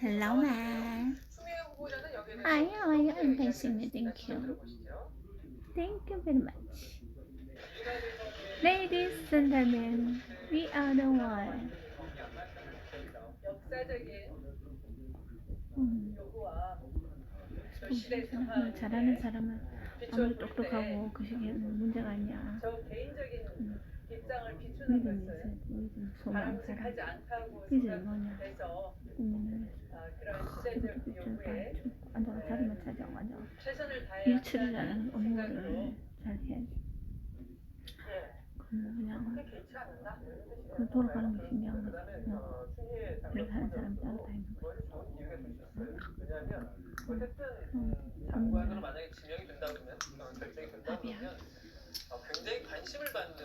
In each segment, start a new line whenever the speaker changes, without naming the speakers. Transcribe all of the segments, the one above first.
Hello man. I know, I am patient. Thank you. Thank you very much. Ladies and gentlemen, we are the one. 음, 음, 잘하는 사람은 아무리 똑똑하고 그 시기에 뭐 문제가 아니야. 음.
입장을 비추는
소망, 사랑.
바람직하지 않다고? 생각해서
국민을
아, 그런 시대적 요구에
차지하고 앉아.
최선을 다해야 한다는 생각으로. 예,
그러면 그냥?
그
돌아가는 게
어, 추미애
그렇게 하는 사람
장관
따로 다 있는 거야.
좋은 이유가 좀 있었어요. 왜냐하면 어쨌든
음,
장관으로 만약에 지명이 된다 그러면 어, 결정이 된다
답이야.
그러면 어, 굉장히 관심을 받는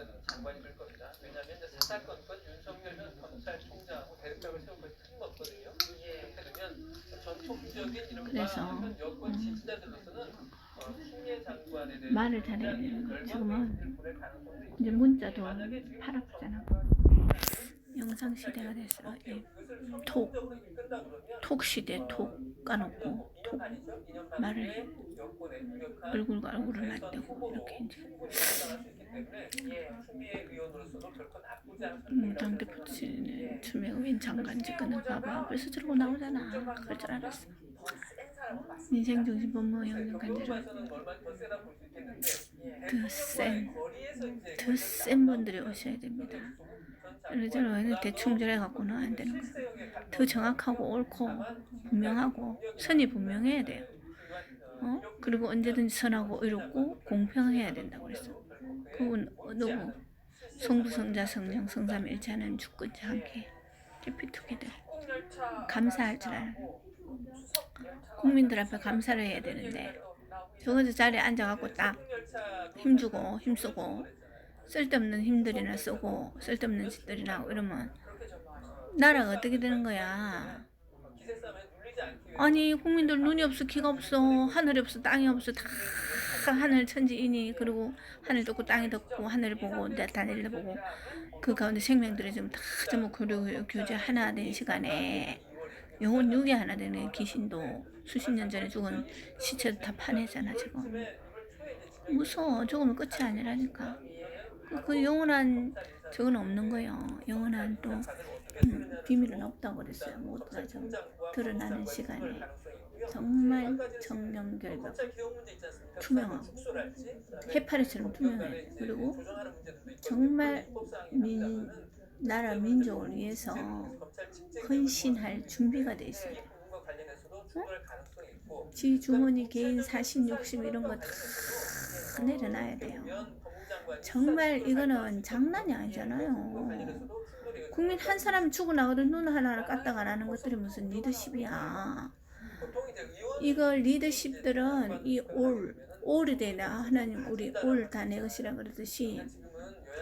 장관이 될 겁니다. 왜냐하면 이제 사사건 건 윤석열 전 검찰총장하고 대립각을 세울 것이 틀림없거든요. 이렇게 되면 전통적인 이른바
그래서,
현 여권
음.
지지자들로서는 어, 추미애 장관에 대해서
말을 잘해야.
열망의
지금은 이제 문자도
만약에 지금
팔 아프잖아. 영상 시대가 됐어. 예. 톡, 톡 시대 톡 까놓고 톡 말을 얼굴과 얼굴을 맞대고 이렇게 이제 음, 당대표 치는 추명인 장관 직근은 봐봐. 벌써 저러고 나오잖아. 그럴 줄 알았어. 인생 정신 본모 영역 간절한 더센더센 분들이 오셔야 됩니다. 이러저러 대충 저래 갖고는 안 되는 거예요. 더 정확하고 옳고 분명하고 선이 분명해야 돼요. 어? 그리고 언제든지 선하고 의롭고 공평해야 된다고 그랬어 그건 누구 성부 성자 성령 성삼일체는 주권자 함께 해피투게더 감사할 줄 알아 국민들 앞에 감사를 해야 되는데 저거 자리에 앉아갖고 딱 힘주고 힘쓰고 쓸데없는 힘들이나 쓰고 쓸데없는 짓들이나 이러면 나라가 어떻게 되는 거야? 아니 국민들 눈이 없어 귀가 없어 하늘이 없어 땅이 없어 다 하늘 천지이니 그리고 하늘 덮고 땅이 덮고 하늘을 보고 다내리를 보고 그 가운데 생명들이 지금 다 전부 교류 교제 하나 된 시간에 영혼 육이 하나 되는 귀신도 수십 년 전에 죽은 시체도 다 파내잖아 지금. 무서워. 죽으면 끝이 아니라니까. 그, 그 영원한 저건 없는 거예요. 영원한 또 음, 비밀은 없다고 그랬어요. 모두가 좀 드러나는 시간에 정말 정령결벽 투명하고 해파리처럼 투명해. 그리고 정말 민, 나라 민족을 위해서 헌신할 준비가 돼 있어요. 지 주머니 개인 사심 욕심 이런 거 다 내려놔야 돼요. 정말 이거는 장난이 아니잖아요. 국민 한 사람 죽고 나가도 눈 하나를 까딱 안 하는 것들이 무슨 리더십이야 이걸 리더십들은 이 올, 올이 되나? 하나님 우리 올 다 내 것이라 그러듯이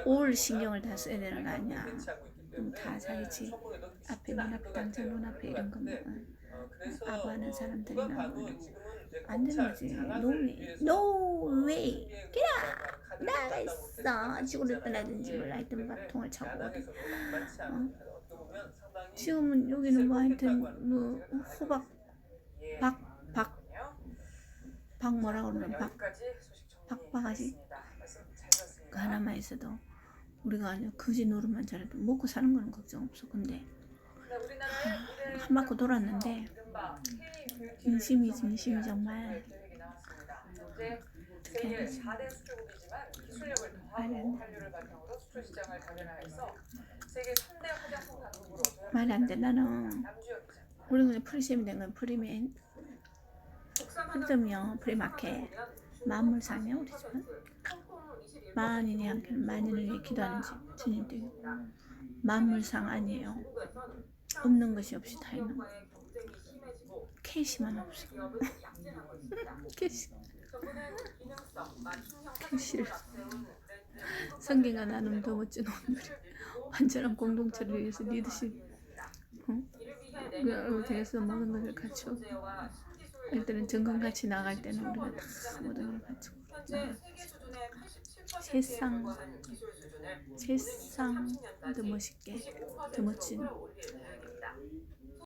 올 신경을 다 써야 되는 거 아니야? 다 자기지. 앞에 눈앞에 당장 눈앞에 이런 것만 아부하는 사람들이 나오고 안 되는 거지. No way. No 나가 있어. 지구를 떠나든지 몰라 하여튼 밥통을 차고. 어디 어? 지금은 여기는 뭐 하여튼 뭐 호박 박, 박, 박 뭐라 그러면 박, 박바가지? 그 하나만 있어도 우리가 아주 거지 노릇만 잘해도 먹고 사는 거는 걱정 없어. 근데 한 바퀴 돌았는데 인심이 진심이 정말 어떻게 해야 되지
세계 4대 수출국이지만 기술력을
말이 안 돼.
한류를 바탕으로 수출 시장을 다변화해서 세계 3대 화장품 강국으로
말이 안 돼 나는.
남주역이잖아.
우리 그냥 프리셈이 된건 프리맨 프리점이요 프리마켓 만물상이요 우리 집은 만인이 한께는 만인을 위해 기도하는 집 주님들 만물상 아니에요. 없는 것이 없이 다 있는 거 캐시만 없어. 캐시. 캐시를. 성경과 나눔 더 멋진 오늘이 완전한 공동체를 위해서 리더십 어? 그 대해서 모든 것을 갖추 고 일단은 정건 같이 나갈 때는 우리가 다 모든 걸 갖추고 세상 세상 더 멋있게 더 멋진